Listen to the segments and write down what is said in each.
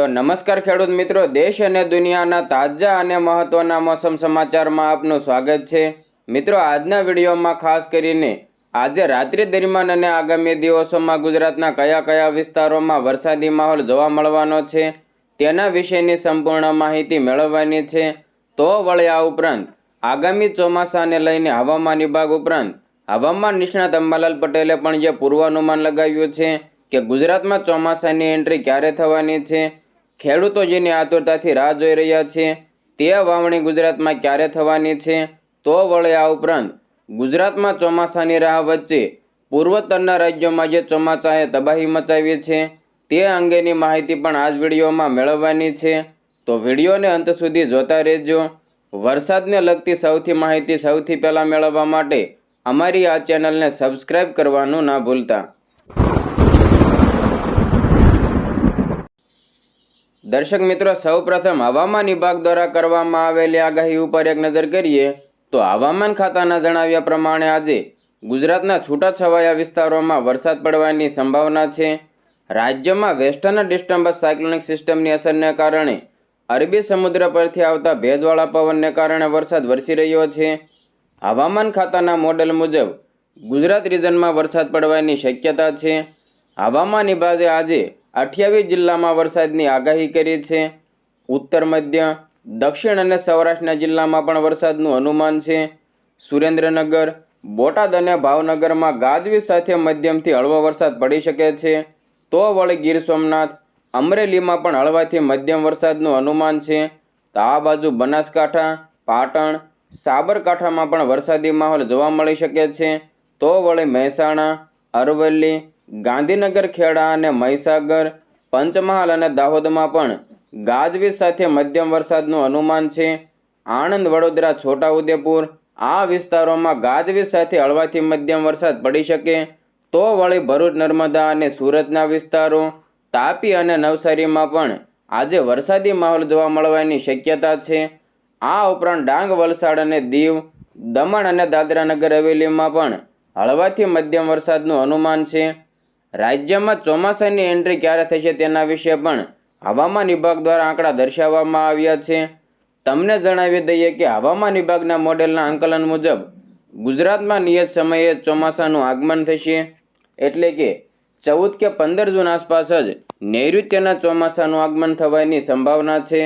તો નમસ્કાર ખેડૂત મિત્રો, દેશ અને દુનિયાના તાજા અને મહત્વના મોસમ સમાચારમાં આપનું સ્વાગત છે. મિત્રો, આજના વિડીયોમાં ખાસ કરીને આજે રાત્રિ દરમિયાન અને આગામી દિવસોમાં ગુજરાતના કયા કયા વિસ્તારોમાં વરસાદી માહોલ જોવા મળવાનો છે, તેના વિશેની સંપૂર્ણ માહિતી મેળવવાની છે. તો વળી આ ઉપરાંત આગામી ચોમાસાને લઈને હવામાન વિભાગ ઉપરાંત હવામાન નિષ્ણાત અંબાલાલ પટેલે પણ જે પૂર્વાનુમાન લગાવ્યું છે કે ગુજરાતમાં ચોમાસાની એન્ટ્રી ક્યારે થવાની છે ખેડૂતો જેની આતુરતાથી રાહ જોઈ રહ્યા છે, તે વાવણી ગુજરાતમાં ક્યારે થવાની છે, તો વળે આ ઉપરાંત ગુજરાતમાં ચોમાસાની રાહ વચ્ચે પૂર્વોત્તરના રાજ્યોમાં જે ચોમાસાએ તબાહી મચાવી છે, તે અંગેની માહિતી પણ આ જ વિડીયોમાં મેળવવાની છે. તો વિડીયોને અંત સુધી જોતા રહેજો. વરસાદને લગતી સૌથી માહિતી સૌથી પહેલાં મેળવવા માટે અમારી આ ચેનલને સબસ્ક્રાઈબ કરવાનું ના ભૂલતા. દર્શક મિત્રો, સૌપ્રથમ હવામાન વિભાગ દ્વારા કરવામાં આવેલી આગાહી ઉપર એક નજર કરીએ તો હવામાન ખાતાના જણાવ્યા પ્રમાણે આજે ગુજરાતના છૂટાછવાયા વિસ્તારોમાં વરસાદ પડવાની સંભાવના છે. રાજ્યમાં વેસ્ટર્ન ડિસ્ટર્બન્સ સાયક્લોનિક સિસ્ટમની અસરને કારણે અરબી સમુદ્ર પરથી આવતા ભેજવાળા પવનને કારણે વરસાદ વરસી રહ્યો છે. હવામાન ખાતાના મોડેલ મુજબ ગુજરાત રિજનમાં વરસાદ પડવાની શક્યતા છે. હવામાન વિભાગે આજે અઠ્યાવીસ જિલ્લામાં વરસાદની આગાહી કરી છે. ઉત્તર, મધ્ય, દક્ષિણ અને સૌરાષ્ટ્રના જિલ્લામાં પણ વરસાદનું અનુમાન છે. સુરેન્દ્રનગર, બોટાદ અને ભાવનગરમાં ગાજવીજ સાથે મધ્યમથી હળવો વરસાદ પડી શકે છે. તો વળી ગીર સોમનાથ, અમરેલીમાં પણ હળવાથી મધ્યમ વરસાદનું અનુમાન છે. તો આ બાજુ બનાસકાંઠા, પાટણ, સાબરકાંઠામાં પણ વરસાદી માહોલ જોવા મળી શકે છે. તો વળી મહેસાણા, અરવલ્લી ગાંધીનગર, ખેડા અને મહીસાગર, પંચમહાલ અને દાહોદમાં પણ ગાજવીજ સાથે મધ્યમ વરસાદનું અનુમાન છે. આણંદ, વડોદરા, છોટાઉદેપુર આ વિસ્તારોમાં ગાજવીજ સાથે હળવાથી મધ્યમ વરસાદ પડી શકે. તો વળી ભરૂચ, નર્મદા અને સુરતના વિસ્તારો તાપી અને નવસારીમાં પણ આજે વરસાદી માહોલ જોવા મળવાની શક્યતા છે. આ ઉપરાંત ડાંગ, વલસાડ અને દીવ, દમણ અને દાદરા નગર હવેલીમાં પણ હળવાથી મધ્યમ વરસાદનું અનુમાન છે. રાજ્યમાં ચોમાસાની એન્ટ્રી ક્યારે થશે તેના વિશે પણ હવામાન વિભાગ દ્વારા આંકડા દર્શાવવામાં આવ્યા છે. તમને જણાવી દઈએ કે હવામાન વિભાગના મોડેલના આંકલન મુજબ ગુજરાતમાં નિયત સમયે ચોમાસાનું આગમન થશે. એટલે કે ચૌદ કે પંદર જૂન આસપાસ જ નૈઋત્યના ચોમાસાનું આગમન થવાની સંભાવના છે.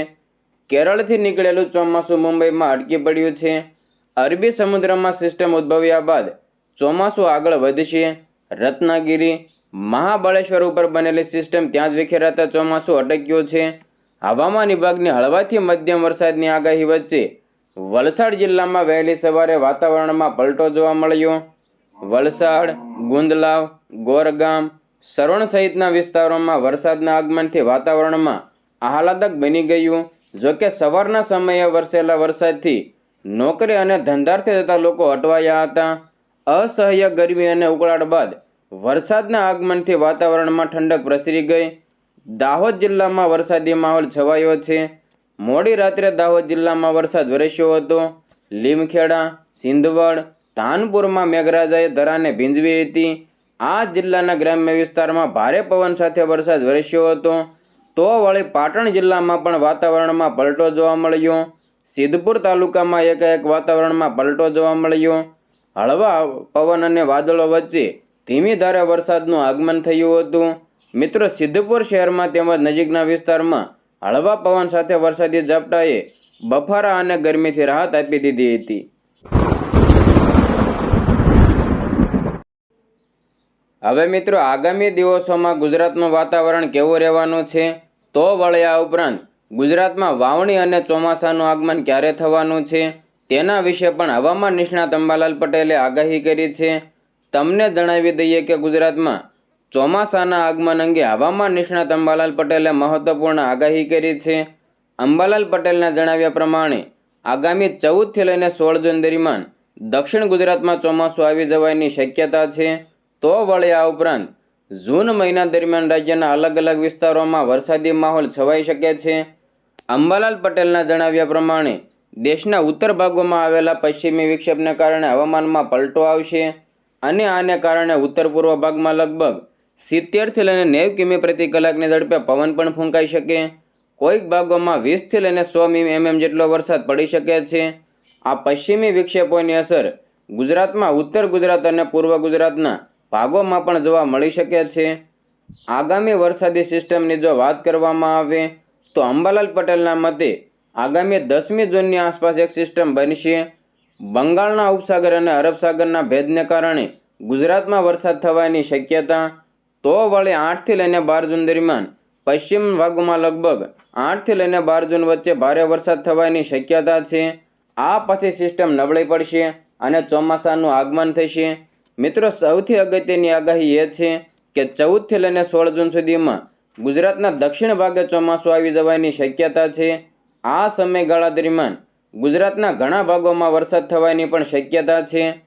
કેરળથી નીકળેલું ચોમાસું મુંબઈમાં અટકી પડ્યું છે. અરબી સમુદ્રમાં સિસ્ટમ ઉદ્ભવ્યા બાદ ચોમાસું આગળ વધશે. રત્નાગીરી મહાબળેશ્વર ઉપર બનેલી સિસ્ટમ ત્યાં જ વિખેરાતા ચોમાસું અટક્યું છે. હવામાન વિભાગની હળવાથી મધ્યમ વરસાદની આગાહી વચ્ચે વલસાડ જિલ્લામાં વહેલી સવારે વાતાવરણમાં પલટો જોવા મળ્યો. વલસાડ, ગુંદલાવ, ગોરગામ, સરોણ સહિતના વિસ્તારોમાં વરસાદના આગમનથી વાતાવરણમાં આહલાદક બની ગયું. જોકે સવારના સમયે વરસેલા વરસાદથી નોકરી અને ધંધાર્થે જતા લોકો અટવાયા હતા. અસહ્ય ગરમી અને ઉકળાટ બાદ વરસાદના આગમનથી વાતાવરણમાં ઠંડક પ્રસરી ગઈ. દાહોદ જિલ્લામાં વરસાદી માહોલ છવાયો છે. મોડી રાત્રે દાહોદ જિલ્લામાં વરસાદ વરસ્યો હતો. લીમખેડા, સિંધવડ ધાનપુરમાં મેઘરાજાએ ધરાને ભીંજવી હતી. આ જિલ્લાના ગ્રામ્ય વિસ્તારમાં ભારે પવન સાથે વરસાદ વરસ્યો હતો. તો વળી પાટણ જિલ્લામાં પણ વાતાવરણમાં પલટો જોવા મળ્યો. સિદ્ધપુર તાલુકામાં એકાએક વાતાવરણમાં પલટો જોવા મળ્યો. હળવા પવન અને વાદળો વચ્ચે ધીમી ધારે વરસાદનું આગમન થયું હતું. મિત્રો, સિદ્ધપુર શહેરમાં તેમજ નજીકના વિસ્તારમાં હળવા પવન સાથે વરસાદી ઝાપટાએ બફારા અને ગરમીથી રાહત આપી દીધી હતી. હવે મિત્રો, આગામી દિવસોમાં ગુજરાતનું વાતાવરણ કેવું રહેવાનું છે? તો વળ્યા ઉપરાંત ગુજરાતમાં વાવણી અને ચોમાસાનું આગમન ક્યારે થવાનું છે? તેના વિશે પણ હવામાન નિષ્ણાત અંબાલાલ પટેલે આગાહી કરી છે. તમને જણાવી દઈએ કે ગુજરાતમાં ચોમાસાના આગમન અંગે હવામાન નિષ્ણાત અંબાલાલ પટેલે મહત્વપૂર્ણ આગાહી કરી છે. અંબાલાલ પટેલના જણાવ્યા પ્રમાણે, આગામી ચૌદથી લઈને સોળ જૂન દરમિયાન દક્ષિણ ગુજરાતમાં ચોમાસું આવી જવાની શક્યતા છે. તો વળી આ ઉપરાંત જૂન મહિના દરમિયાન રાજ્યના અલગ અલગ વિસ્તારોમાં વરસાદી માહોલ છવાઈ શકે છે. અંબાલાલ પટેલના જણાવ્યા પ્રમાણે, દેશના ઉત્તર ભાગોમાં આવેલા પશ્ચિમી વિક્ષેપને કારણે હવામાનમાં પલટો આવશે. અને આને કારણે ઉત્તર પૂર્વ ભાગમાં લગભગ સિત્તેરથી લઈને નેવ કિમી પ્રતિ કલાકની ઝડપે પવન પણ ફૂંકાઈ શકે. કોઈક ભાગોમાં વીસથી લઈને સો એમએમ જેટલો વરસાદ પડી શકે છે. આ પશ્ચિમી વિક્ષેપોની અસર ગુજરાતમાં ઉત્તર ગુજરાત અને પૂર્વ ગુજરાતના ભાગોમાં પણ જોવા મળી શકે છે. આગામી વરસાદી સિસ્ટમની જો વાત કરવામાં આવે, તો અંબાલાલ પટેલના મતે આગામી દસમી જૂનની આસપાસ એક સિસ્ટમ બનશે. બંગાળના ઉપસાગર અને અરબ સાગરના ભેદને કારણે ગુજરાતમાં વરસાદ થવાની શક્યતા, તો વળી આઠથી લઈને બાર જૂન દરમિયાન પશ્ચિમ ભાગમાં લગભગ આઠથી લઈને બાર જૂન વચ્ચે ભારે વરસાદ થવાની શક્યતા છે. આ પછી સિસ્ટમ નબળી પડશે અને ચોમાસાનું આગમન થશે. મિત્રો, સૌથી અગત્યની આગાહી એ છે કે ચૌદથી લઈને સોળ જૂન સુધીમાં ગુજરાતના દક્ષિણ ભાગે ચોમાસું આવી જવાની શક્યતા છે. આ સમયગાળા દરમિયાન ગુજરાતના ઘણા ભાગોમાં વરસાદ થવાની પણ શક્યતા છે.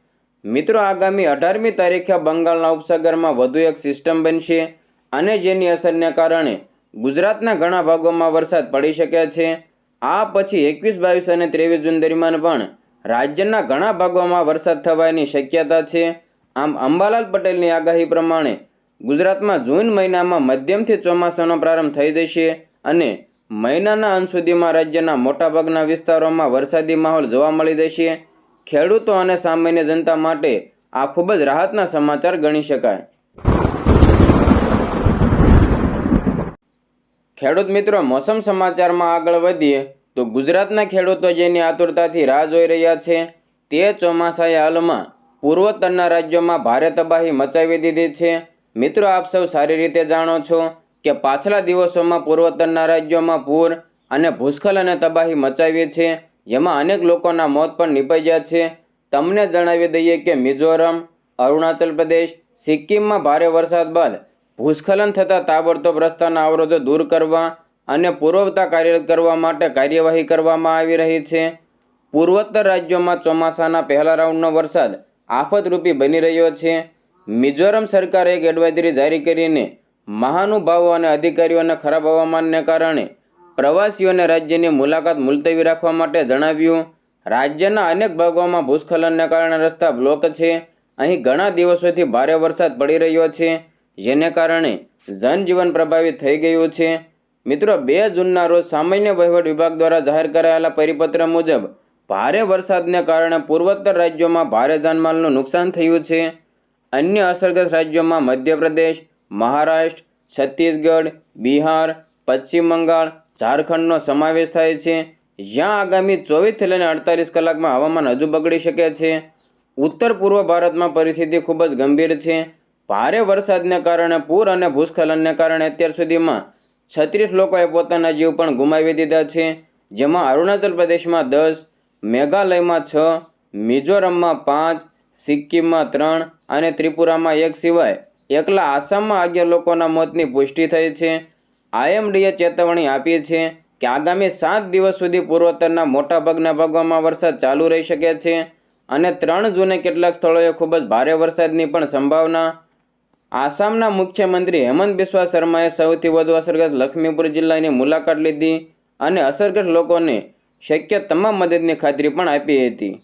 મિત્રો, આગામી અઢારમી તારીખે બંગાળના ઉપસાગરમાં વધુ એક સિસ્ટમ બનશે અને જેની અસરને કારણે ગુજરાતના ઘણા ભાગોમાં વરસાદ પડી શકે છે. આ પછી એકવીસ, બાવીસ અને ત્રેવીસ જૂન દરમિયાન પણ રાજ્યના ઘણા ભાગોમાં વરસાદ થવાની શક્યતા છે. આમ, અંબાલાલ પટેલની આગાહી પ્રમાણે ગુજરાતમાં જૂન મહિનામાં મધ્યમથી ચોમાસાનો પ્રારંભ થઈ જશે અને મહિનાના અંત સુધીમાં રાજ્યના મોટાભાગના વિસ્તારોમાં વરસાદી માહોલ જોવા મળી જશે ખેડૂતો અને સામાન્ય જનતા માટે આ ખૂબ જ રાહતના સમાચાર ગણી શકાય. ખેડૂત મિત્રો, મોસમ સમાચારમાં આગળ વધીએ તો ગુજરાતના ખેડૂતો જેની આતુરતાથી રાહ જોઈ રહ્યા છે તે ચોમાસાએ હાલમાં પૂર્વોત્તરના રાજ્યોમાં ભારે તબાહી મચાવી દીધી છે. મિત્રો, આપ સૌ સારી રીતે જાણો છો કે પાછલા દિવસોમાં પૂર્વોત્તરના રાજ્યોમાં પૂર અને ભૂસ્ખલન તબાહી મચાવી છે જેમાં અનેક લોકોના મોત પણ નિપજ્યા છે. તમને જણાવી દઈએ કે મિઝોરમ, અરુણાચલ પ્રદેશ, સિક્કિમમાં ભારે વરસાદ બાદ ભૂસ્ખલન થતાં તાબડતોબ રસ્તાના અવરોધો દૂર કરવા અને પૂર્વતા કાર્યરત કરવા માટે કાર્યવાહી કરવામાં આવી રહી છે. પૂર્વોત્તર રાજ્યોમાં ચોમાસાના પહેલા રાઉન્ડનો વરસાદ આફતરૂપી બની રહ્યો છે. મિઝોરમ સરકારે એક એડવાઇઝરી જારી કરીને મહાનુભાવો અને અધિકારીઓના ખરાબ હવામાનને કારણે પ્રવાસીઓને રાજ્યની મુલાકાત મુલતવી રાખવા માટે જણાવ્યું, રાજ્યના અનેક ભાગોમાં ભૂસ્ખલનને કારણે રસ્તા બ્લોક છે. અહીં ઘણા દિવસોથી ભારે વરસાદ પડી રહ્યો છે, જેને કારણે જનજીવન પ્રભાવિત થઈ ગયું છે. મિત્રો, બે જૂનના રોજ સામાન્ય વહીવટ વિભાગ દ્વારા જાહેર કરાયેલા પરિપત્ર મુજબ, ભારે વરસાદને કારણે પૂર્વોત્તર રાજ્યોમાં ભારે જાનમાલનું નુકસાન થયું છે. અન્ય અસરગ્રસ્ત રાજ્યોમાં મધ્યપ્રદેશ મહારાષ્ટ્ર, છત્તીસગઢ, બિહાર, પશ્ચિમ બંગાળ, ઝારખંડનો સમાવેશ થાય છે. જ્યાં આગામી ચોવીસથી લઈને અડતાલીસ કલાકમાં હવામાન હજુ બગડી શકે છે. ઉત્તર પૂર્વ ભારતમાં પરિસ્થિતિ ખૂબ જ ગંભીર છે. ભારે વરસાદને કારણે, પૂર અને ભૂસ્ખલનને કારણે અત્યાર સુધીમાં છત્રીસ લોકોએ પોતાના જીવ પણ ગુમાવી દીધા છે. જેમાં અરુણાચલ પ્રદેશમાં દસ, મેઘાલયમાં છ, મિઝોરમમાં પાંચ, સિક્કિમમાં ત્રણ અને ત્રિપુરામાં એક સિવાય એકલા આસામમાં અગિયાર લોકોના મોતની પુષ્ટિ થઈ છે. આઈએમડીએ ચેતવણી આપી છે કે આગામી સાત દિવસ સુધી પૂર્વોત્તરના મોટાભાગના ભાગોમાં વરસાદ ચાલુ રહી શકે છે અને ત્રણ જૂને કેટલાક સ્થળોએ ખૂબ જ ભારે વરસાદની પણ સંભાવના. આસામના મુખ્યમંત્રી હેમંત બિસ્વા શર્માએ સૌથી વધુ અસરગ્રસ્ત લક્ષ્મીપુર જિલ્લાની મુલાકાત લીધી અને અસરગ્રસ્ત લોકોને શક્ય તમામ મદદની ખાતરી પણ આપી હતી.